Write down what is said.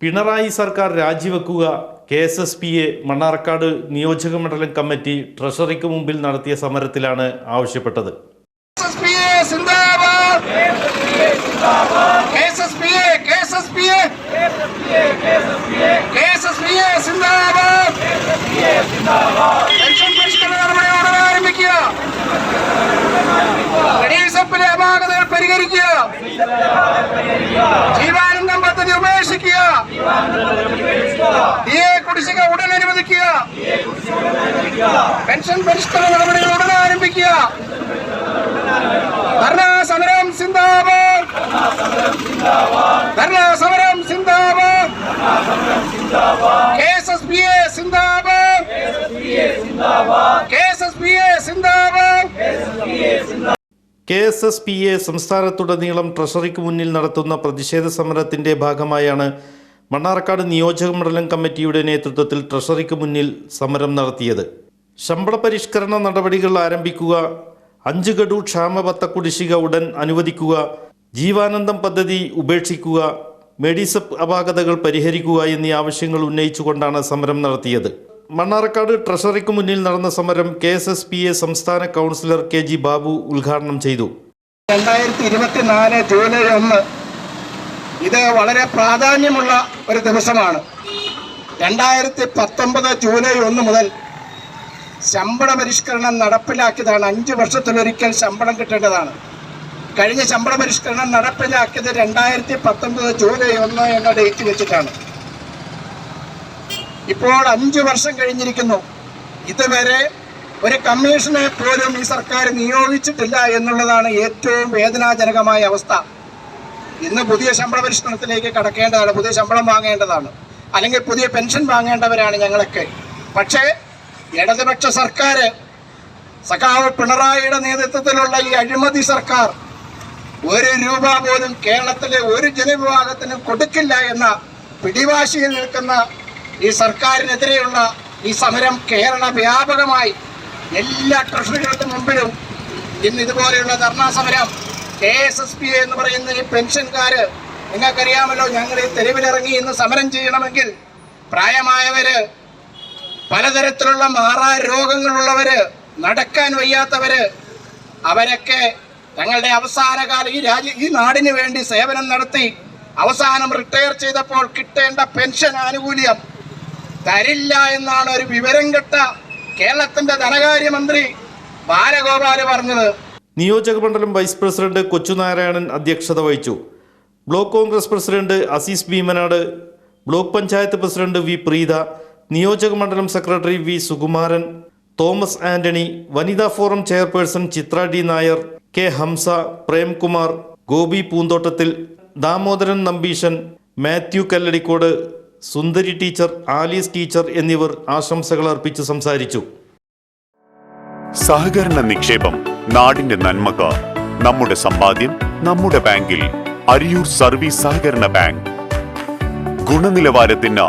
പിണറായി സർക്കാർ രാജിവെക്കുക K S S P A Mannarkkad നിയോജക മണ്ഡലം കമ്മിറ്റി ട്രഷറിക്ക് മുമ്പിൽ നടത്തിയ സമരത്തിലാണ് ആവശ്യപ്പെട്ടത്. എസ്എസ്പിയെ സിന്ദാബാദ് എസ്എസ്പിയെ എസ്എസ്പിയെ എസ്എസ്പിയെ സിന്ദാബാദ് പെൻഷൻ പരിഷ്കരണ നടപടി ഉടൻ ആരംഭിക്കുക മെഡിസപ്പിലെ അപാകതകൾ പരിഹരിക്കുക ജീവാനന്ദം പദ്ധതി ഉപേക്ഷിക്കുക ഡി എ കുടിശ്ശിക ഉടൻ അനുവദിക്കുക പെൻഷൻ പരിഷ്കരണ നടപടികൾ ഉടൻ ആരംഭിക്കുക. ധർണാ സമരം സിന്ദാബാദ്. ധർണാ സമരം സിന്ദാബാദ്. കെഎസ്എസ്പിഎ സിന്ദാബാദ്. KSSPA Zindabad. K S S P A സംസ്ഥാനത്തുടനീളം ട്രഷറിക്ക് മുന്നിൽ നടത്തുന്ന പ്രതിഷേധ സമരത്തിന്റെ ഭാഗമായാണ് മണ്ണാർക്കാട് നിയോജക മണ്ഡലം കമ്മിറ്റിയുടെ നേതൃത്വത്തിൽ ട്രഷറിക്ക് മുന്നിൽ സമരം നടത്തിയത്. ശമ്പള പരിഷ്കരണ നടപടികൾ ആരംഭിക്കുക അഞ്ച് ഗഡു ക്ഷാമബത്ത കുടിശ്ശിക ഉടൻ അനുവദിക്കുക ജീവാനന്ദം പദ്ധതി ഉപേക്ഷിക്കുക മെഡിസപ്പ് അപാകതകൾ പരിഹരിക്കുക എന്നീ ആവശ്യങ്ങൾ ഉന്നയിച്ചുകൊണ്ടാണ് സമരം നടത്തിയത്. മണ്ണാർക്കാട് ട്രഷറിക്ക് മുന്നിൽ നടന്ന സമരം K S S P A സംസ്ഥാന കൗൺസിലർ കെ ജി ബാബു ഉദ്ഘാടനം ചെയ്തു. രണ്ടായിരത്തി ഇരുപത്തിനാല് ജൂലൈ ഒന്ന് ഇത് വളരെ പ്രാധാന്യമുള്ള ഒരു ദിവസമാണ്. രണ്ടായിരത്തി പത്തൊമ്പത് ജൂലൈ ഒന്ന് മുതൽ ശമ്പള പരിഷ്കരണം നടപ്പിലാക്കിയതാണ്. അഞ്ച് വർഷത്തിലൊരിക്കൽ ശമ്പളം കിട്ടേണ്ടതാണ്. കഴിഞ്ഞ ശമ്പള പരിഷ്കരണം നടപ്പിലാക്കിയത് രണ്ടായിരത്തി പത്തൊമ്പത് ജൂലൈ ഒന്ന് എന്ന ഡേറ്റ് വെച്ചിട്ടാണ്. ഇപ്പോൾ അഞ്ചു വർഷം കഴിഞ്ഞിരിക്കുന്നു. ഇതുവരെ ഒരു കമ്മീഷനെ പോലും ഈ സർക്കാർ നിയോഗിച്ചിട്ടില്ല എന്നുള്ളതാണ് ഏറ്റവും വേദനാജനകമായ അവസ്ഥ. ഇന്ന് പുതിയ ശമ്പള പരിഷ്കരണത്തിലേക്ക് കടക്കേണ്ടതാണ് പുതിയ ശമ്പളം വാങ്ങേണ്ടതാണ്. അല്ലെങ്കിൽ പുതിയ പെൻഷൻ വാങ്ങേണ്ടവരാണ് ഞങ്ങളൊക്കെ. പക്ഷേ ഇടതുപക്ഷ സർക്കാർ സഖാവ് പിണറായിയുടെ നേതൃത്വത്തിലുള്ള ഈ അഴിമതി സർക്കാർ ഒരു രൂപ പോലും കേരളത്തിലെ ഒരു ജനവിഭാഗത്തിനും കൊടുക്കില്ല എന്ന പിടിവാശിയിൽ നിൽക്കുന്ന ഈ സർക്കാരിനെതിരെയുള്ള ഈ സമരം കേരള വ്യാപകമായി എല്ലാ ട്രഷറികൾക്ക് മുമ്പിലും ഇന്ന് ഇതുപോലെയുള്ള ധർണാ സമരം കെ എസ് എസ് പി എന്ന് പറയുന്ന ഈ പെൻഷൻകാർ നിങ്ങൾക്കറിയാമല്ലോ ഞങ്ങൾ ഈ തെരുവിലിറങ്ങി ഇന്ന് സമരം ചെയ്യണമെങ്കിൽ പ്രായമായവര് പലതരത്തിലുള്ള മാറാ രോഗങ്ങളുള്ളവര് നടക്കാൻ വയ്യാത്തവര് അവരൊക്കെ തങ്ങളുടെ അവസാന കാലം ഈ രാജ്യ ഈ നാടിന് വേണ്ടി സേവനം നടത്തി അവസാനം റിട്ടയർ ചെയ്തപ്പോൾ കിട്ടേണ്ട പെൻഷൻ ആനുകൂല്യം തരില്ല എന്നാണ് ഒരു വിവരം കെട്ട കേരളത്തിന്റെ ധനകാര്യമന്ത്രി ബാലഗോപാൽ പറഞ്ഞത്. നിയോജക മണ്ഡലം വൈസ് പ്രസിഡന്റ് കൊച്ചുനാരായണൻ അധ്യക്ഷത വഹിച്ചു. Block Congress president Azeez Bheemanad block panchayat president V Preetha നിയോജക മണ്ഡലം secretary V Sukumaran Thomas Antony വനിതാ forum chairperson Chitra D Nair K Hamsa Premkumar Gopi Poonthottathil Damodaran Nambeesan Mathew Kalladikode Sundari teacher Alice teacher എന്നിവർ ആശംസകൾ അർപ്പിച്ച് സംസാരിച്ചു. സഹകരണ നിക്ഷേപം നാടിന്റെ നന്മക്ക് നമ്മുടെ സമ്പാദ്യം നമ്മുടെ ബാങ്കിൽ അരിയൂർ സർവീസ് സഹകരണ ബാങ്ക്. ഗുണനിലവാരത്തിന്